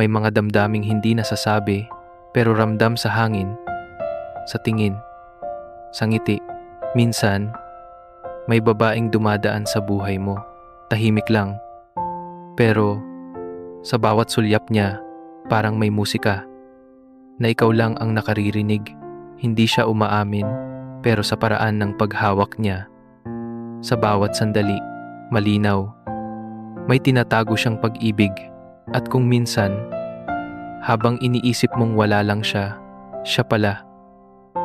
May mga damdaming hindi nasasabi pero ramdam sa hangin, sa tingin, sa ngiti. Minsan, may babaeng dumadaan sa buhay mo. Tahimik lang. Pero sa bawat sulyap niya, parang may musika na ikaw lang ang nakaririnig. Hindi siya umaamin pero sa paraan ng paghawak niya. Sa bawat sandali, malinaw. May tinatago siyang pag-ibig at kung minsan, habang iniisip mong wala lang siya, siya pala.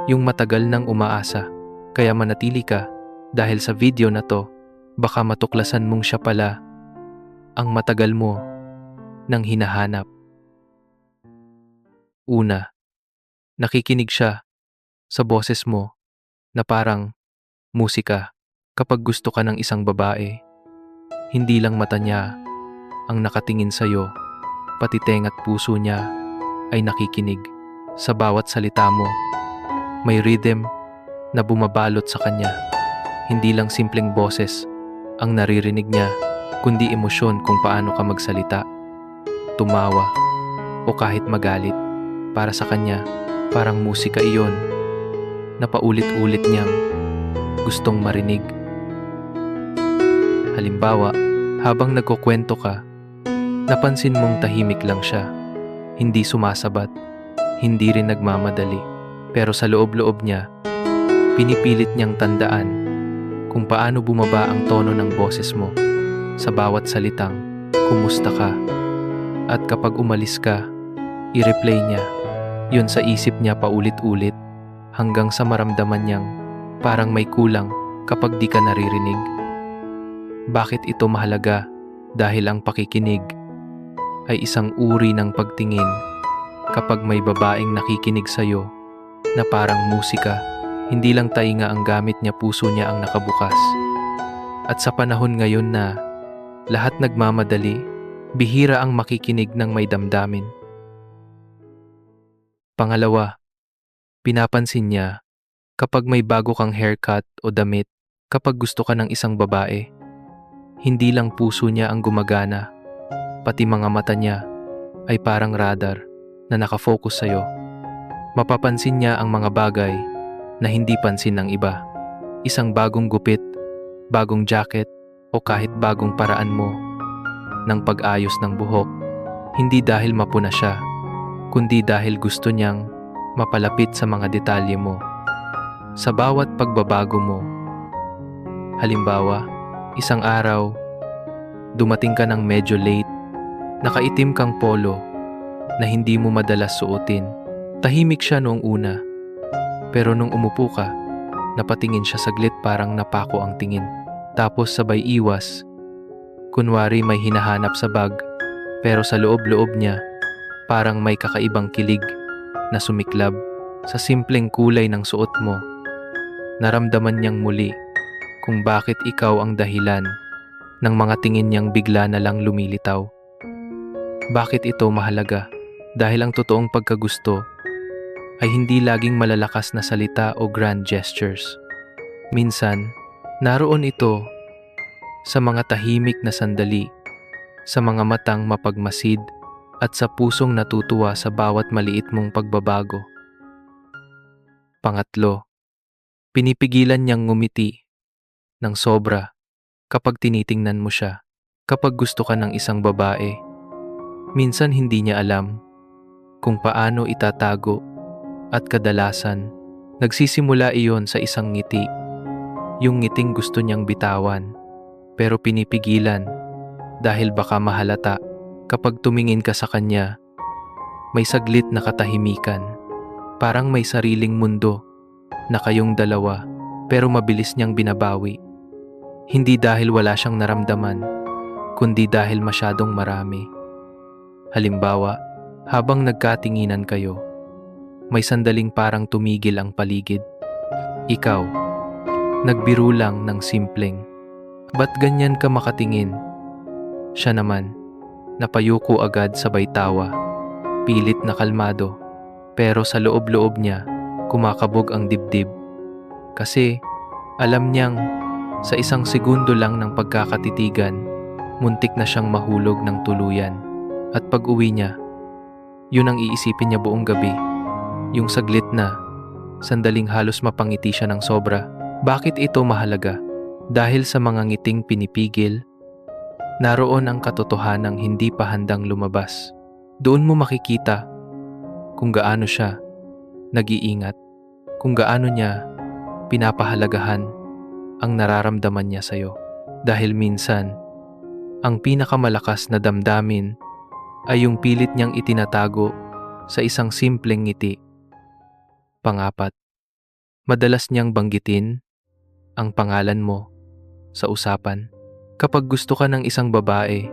Yung matagal nang umaasa, kaya manatili ka dahil sa video na to, baka matuklasan mong siya pala ang matagal mo nang hinahanap. Una, nakikinig siya sa boses mo na parang musika kapag gusto ka ng isang babae. Hindi lang mata niya ang nakatingin sa'yo, pati tenga't puso niya ay nakikinig sa bawat salita mo. May rhythm na bumabalot sa kanya. Hindi lang simpleng boses ang naririnig niya, kundi emosyon kung paano ka magsalita, tumawa, o kahit magalit. Para sa kanya, parang musika iyon na paulit-ulit niyang gustong marinig. Halimbawa, habang nagkukwento ka, napansin mong tahimik lang siya, hindi sumasabat, hindi rin nagmamadali, pero sa loob-loob niya, pinipilit niyang tandaan kung paano bumaba ang tono ng boses mo sa bawat salitang kumusta ka. At kapag umalis ka, i-replay niya yun sa isip niya paulit-ulit hanggang sa maramdaman niyang parang may kulang kapag di ka naririnig. Bakit ito mahalaga? Dahil ang pakikinig ay isang uri ng pagtingin kapag may babaeng nakikinig sa'yo na parang musika, hindi lang tainga ang gamit niya puso niya ang nakabukas. At sa panahon ngayon na lahat nagmamadali, bihira ang makikinig ng may damdamin. Pangalawa, pinapansin niya kapag may bago kang haircut o damit kapag gusto ka ng isang babae. Hindi lang puso niya ang gumagana, pati mga mata niya ay parang radar na nakafocus sa'yo. Mapapansin niya ang mga bagay na hindi pansin ng iba. Isang bagong gupit, bagong jacket o kahit bagong paraan mo ng pag-ayos ng buhok. Hindi dahil mapuna siya, kundi dahil gusto niyang mapalapit sa mga detalye mo. Sa bawat pagbabago mo. Halimbawa, isang araw, dumating ka ng medyo late, nakaitim kang polo na hindi mo madalas suotin. Tahimik siya noong una, pero nung umupo ka, napatingin siya saglit parang napako ang tingin. Tapos sabay iwas, kunwari may hinahanap sa bag, pero sa loob-loob niya, Parang may kakaibang kilig na sumiklab sa simpleng kulay ng suot mo. Naramdaman niyang muli kung bakit ikaw ang dahilan ng mga tingin niyang bigla na lang lumilitaw. Bakit ito mahalaga? Dahil ang totoong pagkagusto ay hindi laging malalakas na salita o grand gestures. Minsan, naroon ito sa mga tahimik na sandali, sa mga matang mapagmasid at sa pusong natutuwa sa bawat maliit mong pagbabago. Pangatlo, pinipigilan niyang ngumiti ng sobra kapag tinitingnan mo siya. Kapag gusto ka ng isang babae, minsan hindi niya alam kung paano itatago at kadalasan nagsisimula iyon sa isang ngiti. Yung ngiting gusto niyang bitawan pero pinipigilan dahil baka mahalata Kapag tumingin ka sa kanya, may saglit na katahimikan. Parang may sariling mundo na kayong dalawa pero mabilis niyang binabawi. Hindi dahil wala siyang naramdaman, kundi dahil masyadong marami. Halimbawa, habang nagkatinginan kayo, may sandaling parang tumigil ang paligid. Ikaw, nagbiro lang ng simpleng, ba't ganyan ka makatingin? Siya naman, Napayuko agad sabay tawa, pilit na kalmado, pero sa loob-loob niya, kumakabog ang dibdib. Kasi alam niyang sa isang segundo lang ng pagkakatitigan, muntik na siyang mahulog ng tuluyan. At pag uwi niya, Yun ang iisipin niya buong gabi. Yung saglit na, sandaling halos mapangiti siya ng sobra. Bakit ito mahalaga? Dahil sa mga ngiting pinipigil, naroon ang katotohanang hindi pa handang lumabas. Doon mo makikita kung gaano siya nag-iingat, kung gaano niya pinapahalagahan ang nararamdaman niya sa'yo. Dahil minsan, ang pinakamalakas na damdamin ay yung pilit niyang itinatago sa isang simpleng ngiti. Pangapat, madalas niyang banggitin ang pangalan mo sa usapan. Kapag gusto ka ng isang babae,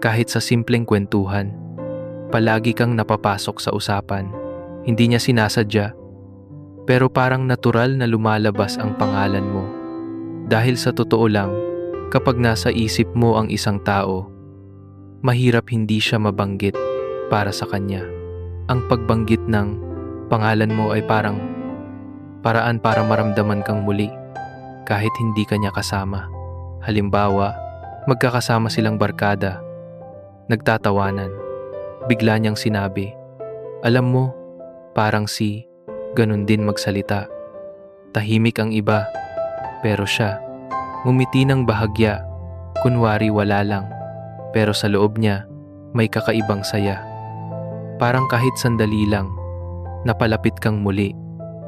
kahit sa simpleng kwentuhan, palagi kang napapasok sa usapan. Hindi niya sinasadya, pero parang natural na lumalabas ang pangalan mo. Dahil sa totoo lang, kapag nasa isip mo ang isang tao, mahirap hindi siya mabanggit para sa kanya. Ang pagbanggit ng pangalan mo ay parang paraan para maramdaman kang muli kahit hindi kanya kasama. Halimbawa, magkakasama silang barkada, nagtatawanan. Bigla niyang sinabi, Alam mo, parang si, ganun din magsalita. Tahimik ang iba, pero siya, ngumiti ng bahagya, kunwari wala lang, pero sa loob niya, may kakaibang saya. Parang kahit sandali lang, napalapit kang muli,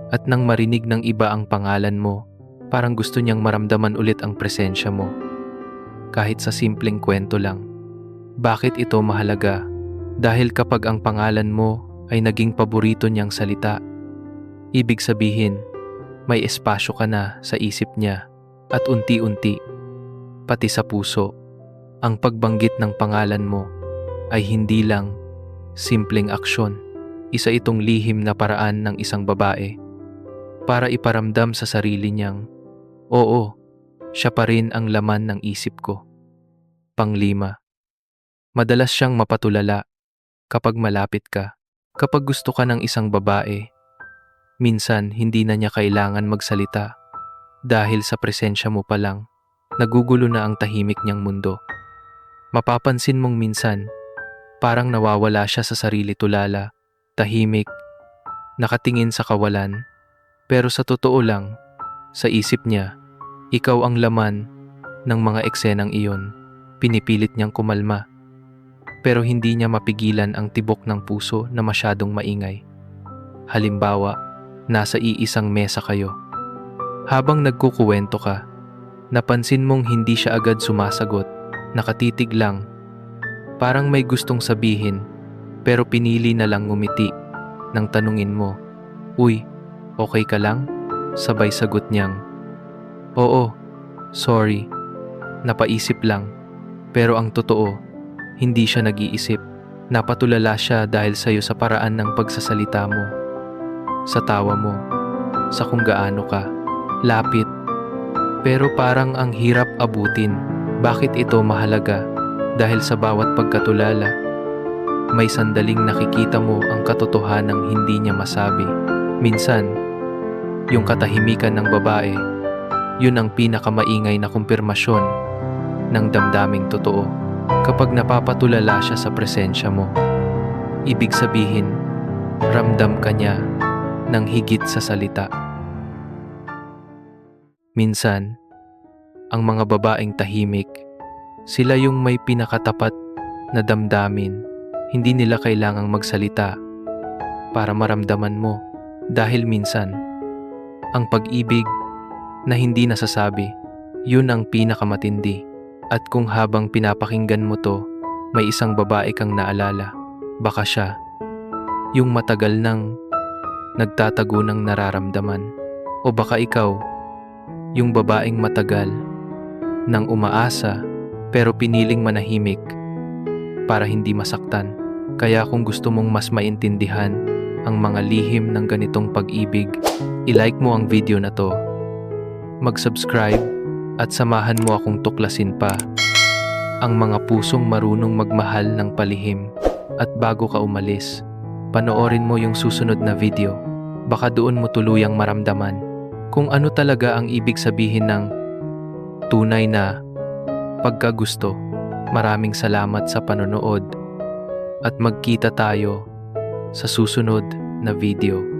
at nang marinig ng iba ang pangalan mo, parang gusto niyang maramdaman ulit ang presensya mo. Kahit sa simpleng kwento lang. Bakit ito mahalaga? Dahil kapag ang pangalan mo ay naging paborito niyang salita, ibig sabihin, may espasyo ka na sa isip niya at unti-unti, pati sa puso, ang pagbanggit ng pangalan mo ay hindi lang simpleng aksyon. Isa itong lihim na paraan ng isang babae para iparamdam sa sarili niyang, Oo, siya pa rin ang laman ng isip ko. Panglima, madalas siyang mapatulala kapag malapit ka. Kapag gusto ka ng isang babae, minsan hindi na niya kailangan magsalita dahil sa presensya mo pa lang, nagugulo na ang tahimik niyang mundo. Mapapansin mong minsan, parang nawawala siya sa sarili tulala, tahimik, nakatingin sa kawalan, pero sa totoo lang, sa isip niya, ikaw ang laman ng mga eksenang iyon. Pinipilit niyang kumalma. Pero hindi niya mapigilan ang tibok ng puso na masyadong maingay. Halimbawa, nasa iisang mesa kayo. Habang nagkukuwento ka, napansin mong hindi siya agad sumasagot, nakatitig lang. Parang may gustong sabihin, pero pinili na lang ngumiti nang tanungin mo, Uy, okay ka lang? Sabay sagot niyang, Oo, sorry, napaisip lang. Pero ang totoo, hindi siya nag-iisip. Napatulala siya dahil sa'yo sa paraan ng pagsasalita mo, sa tawa mo, sa kung gaano ka, lapit. Pero parang ang hirap abutin. Bakit ito mahalaga? Dahil sa bawat pagkatulala, may sandaling nakikita mo ang katotohanang hindi niya masabi. Minsan, yung katahimikan ng babae, yun ang pinakamaingay na kumpirmasyon ng damdaming totoo kapag napapatulala siya sa presensya mo. Ibig sabihin, ramdam ka niya ng higit sa salita. Minsan, ang mga babaeng tahimik, sila yung may pinakatapat na damdamin. Hindi nila kailangang magsalita para maramdaman mo dahil minsan, ang pag-ibig na hindi nasasabi, yun ang pinakamatindi. At kung habang pinapakinggan mo to, may isang babae kang naalala, baka siya, yung matagal nang nagtatago ng nararamdaman. O baka ikaw, yung babaeng matagal nang umaasa pero piniling manahimik para hindi masaktan. Kaya kung gusto mong mas maintindihan ang mga lihim ng ganitong pag-ibig, ilike mo ang video na to. Mag-subscribe at samahan mo akong tuklasin pa ang mga pusong marunong magmahal ng palihim. At bago ka umalis, panoorin mo yung susunod na video. Baka doon mo tuluyang maramdaman kung ano talaga ang ibig sabihin ng tunay na pagkagusto. Maraming salamat sa panonood at magkita tayo sa susunod na video.